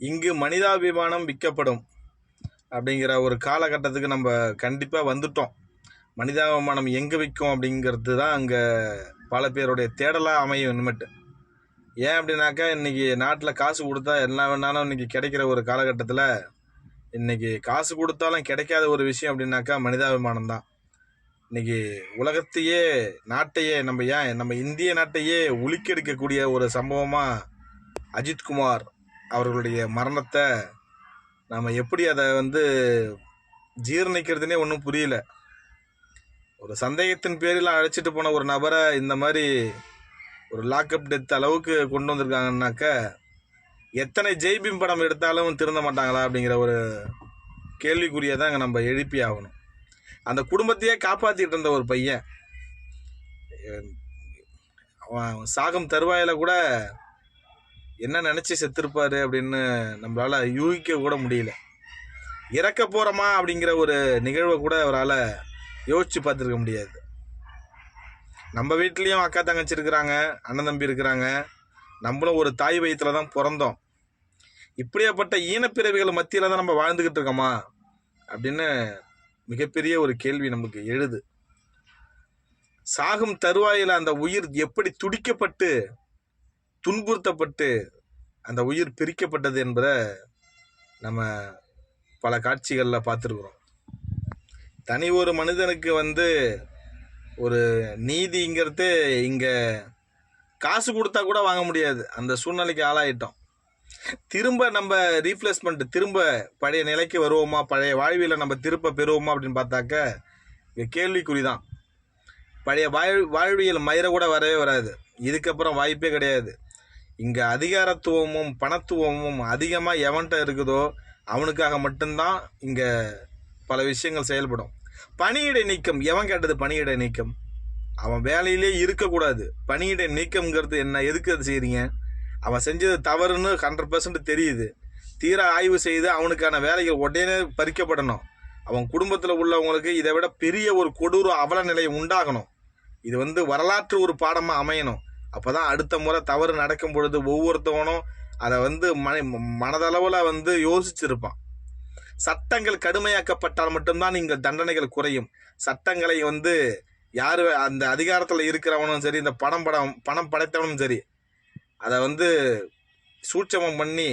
இங்கு மனிதாபிமானம் விற்கப்படும் அப்படிங்கிற ஒரு காலகட்டத்துக்கு நம்ம கண்டிப்பாக வந்துட்டோம். மனிதாபிமானம் எங்கே விற்கும் அப்படிங்கிறது தான் அங்கே பல பேருடைய தேடலாக அமையும் இனிமேட்டு. ஏன் அப்படின்னாக்கா இன்றைக்கி நாட்டில் காசு கொடுத்தா என்ன வேணாலும் இன்றைக்கி கிடைக்கிற ஒரு காலகட்டத்தில் இன்றைக்கி காசு கொடுத்தாலும் கிடைக்காத ஒரு விஷயம் அப்படின்னாக்கா மனிதாபிமானம் தான். இன்றைக்கி உலகத்தையே நாட்டையே நம்ம ஏன் நம்ம இந்திய நாட்டையே உலுக்கெடுக்கக்கூடிய ஒரு சம்பவமாக அஜித்குமார் அவர்களுடைய மரணத்தை நம்ம எப்படி அதை வந்து ஜீரணிக்கிறதுனே ஒன்றும் புரியல. ஒரு சந்தேகத்தின் பேரில் அழைச்சிட்டு போன ஒரு நபரை இந்த மாதிரி ஒரு லாக்அப் டெத் அளவுக்கு கொண்டு வந்திருக்காங்கன்னாக்க எத்தனை ஜெய்பீம் படம் எடுத்தாலும் திருந்த மாட்டாங்களா அப்படிங்கிற ஒரு கேள்விக்குரியை தான் நம்ம எழுப்பி ஆகணும். அந்த குடும்பத்தையே காப்பாற்றிட்டு இருந்த ஒரு பையன் அவன் சாகும் தருவாயில் கூட என்ன நினச்சி செத்துருப்பாரு அப்படின்னு நம்மளால் யூகிக்க கூட முடியல. இறக்க போகிறோமா அப்படிங்கிற ஒரு நிகழ்வை கூட அவரால் யோசித்து பார்த்துருக்க முடியாது. நம்ம வீட்லேயும் அக்கா தங்கச்சி இருக்கிறாங்க அண்ணன் தம்பி இருக்கிறாங்க. நம்மளும் ஒரு தாய் வயிற்றில் தான் பிறந்தோம். இப்படியாப்பட்ட ஈனப்பிறவிகள் மத்தியில் தான் நம்ம வாழ்ந்துக்கிட்டு இருக்கோமா அப்படின்னு மிகப்பெரிய ஒரு கேள்வி நமக்கு எழுது. சாகும் தருவாயில் அந்த உயிர் எப்படி துடிக்கப்பட்டு துன்புறுத்தப்பட்டு அந்த உயிர் பிரிக்கப்பட்டது என்பதை நம்ம பல காட்சிகளில் பார்த்துருக்குறோம். தனி ஒரு மனிதனுக்கு வந்து ஒரு நீதிங்கிறது இங்கே காசு கொடுத்தா கூட வாங்க முடியாது. அந்த சூழ்நிலைக்கு ஆளாயிட்டோம். திரும்ப நம்ம ரீப்ளேஸ்மெண்ட் திரும்ப பழைய நிலைக்கு வருவோமா? பழைய வாழ்வியலை நம்ம திரும்ப பெறுவோமா அப்படின்னு பார்த்தாக்க இங்கே கேள்விக்குறி தான் பழைய வாழ் வாழ்வியல் மயிரை கூட வரவே வராது. இதுக்கப்புறம் வாய்ப்பே கிடையாது. இங்கே அதிகாரத்துவமும் பணத்துவமும் அதிகமாக எவன்கிட்ட இருக்குதோ அவனுக்காக மட்டும்தான் இங்கே பல விஷயங்கள் செயல்படும். பணியிடை நீக்கம் எவன் கேட்டது பணியிடை நீக்கம்? அவன் வேலையிலே இருக்கக்கூடாது. பணியிடை நீக்கம்ங்கிறது என்ன? எதுக்கு அது செய்கிறீங்க அவன் செஞ்சது தவறுன்னு ஹண்ட்ரட் பர்சன்ட் தெரியுது. தீர ஆய்வு செய்து அவனுக்கான வேலைகள் உடனே பறிக்கப்படணும். அவன் குடும்பத்தில் உள்ளவங்களுக்கு இதை விட பெரிய ஒரு கொடூர அவல நிலை உண்டாகணும். இது வந்து வரலாற்று ஒரு பாடமாக அமையணும். அப்போ தான் அடுத்த முறை தவறு நடக்கும் பொழுது ஒவ்வொருத்தவனும் அதை வந்து மன மனதளவில் வந்து யோசிச்சிருப்பான். சட்டங்கள் கடுமையாக்கப்பட்டால் மட்டும்தான் நீங்கள் தண்டனைகள் குறையும். சட்டங்களை வந்து யார் அந்த அதிகாரத்தில் இருக்கிறவனும் சரி இந்த பணம் படம் பணம் படைத்தவனும் சரி அதை வந்து சூட்சமம் பண்ணி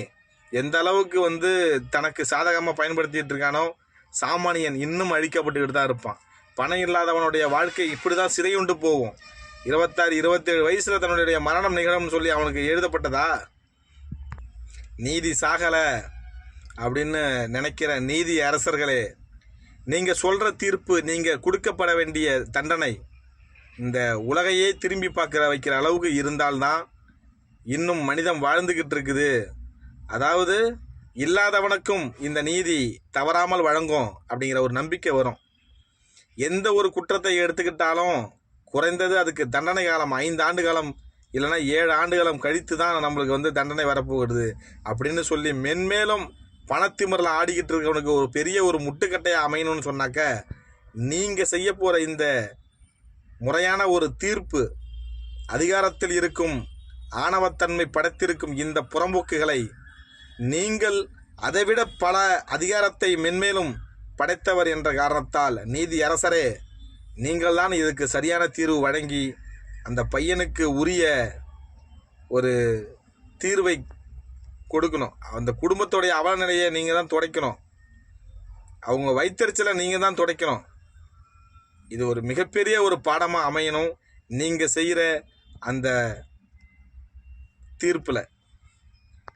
எந்த அளவுக்கு வந்து தனக்கு சாதகமாக பயன்படுத்திட்டு இருக்கானோ சாமானியன் இன்னும் அழிக்கப்பட்டுக்கிட்டு தான் இருப்பான். பணம் இல்லாதவனுடைய வாழ்க்கை இப்படி தான் சிறையுண்டு போகும். இருபத்தாறு இருபத்தேழு வயசில் தன்னுடைய மரணம் நிகழும்னு சொல்லி அவனுக்கு எழுதப்பட்டதா? நீதி சாகலை அப்படின்னு நினைக்கிற நீதி அரசர்களே நீங்கள் சொல்கிற தீர்ப்பு நீங்கள் கொடுக்கப்பட வேண்டிய தண்டனை இந்த உலகையே திரும்பி பார்க்குற வைக்கிற அளவுக்கு இருந்தால்தான் இன்னும் மனிதம் வாழ்ந்துக்கிட்டு இருக்குது. அதாவது இல்லாதவனுக்கும் இந்த நீதி தவறாமல் வழங்கும் அப்படிங்கிற ஒரு நம்பிக்கை வரும். எந்த ஒரு குற்றத்தை எடுத்துக்கிட்டாலும் குறைந்தது அதுக்கு தண்டனை காலம் ஐந்து ஆண்டு காலம் இல்லைன்னா ஏழு ஆண்டு காலம் கழித்து தான் நம்மளுக்கு வந்து தண்டனை வரப்போகிறது அப்படின்னு சொல்லி மென்மேலும் பணத்திமரில் ஆடிக்கிட்டு இருக்கவனுக்கு ஒரு பெரிய ஒரு முட்டுக்கட்டையாக அமையணும்னு சொன்னாக்க நீங்கள் செய்ய போகிற இந்த முறையான ஒரு தீர்ப்பு அதிகாரத்தில் இருக்கும் ஆணவத்தன்மை படைத்திருக்கும் இந்த புறம்போக்குகளை நீங்கள் அதைவிட பல அதிகாரத்தை மென்மேலும் படைத்தவர் என்ற காரணத்தால் நீதி அரசரே நீங்கள்தான் இதுக்கு சரியான தீர்வு வழங்கி அந்த பையனுக்கு உரிய ஒரு தீர்வை கொடுக்கணும். அந்த குடும்பத்துடைய அவலநிலையை நீங்கள் தான் துடைக்கணும். அவங்க வைத்தறிச்சலை நீங்கள் தான் துடைக்கணும். இது ஒரு மிகப்பெரிய ஒரு பாடமாக அமையணும். நீங்கள் செய்கிற அந்த தீர்ப்பில்.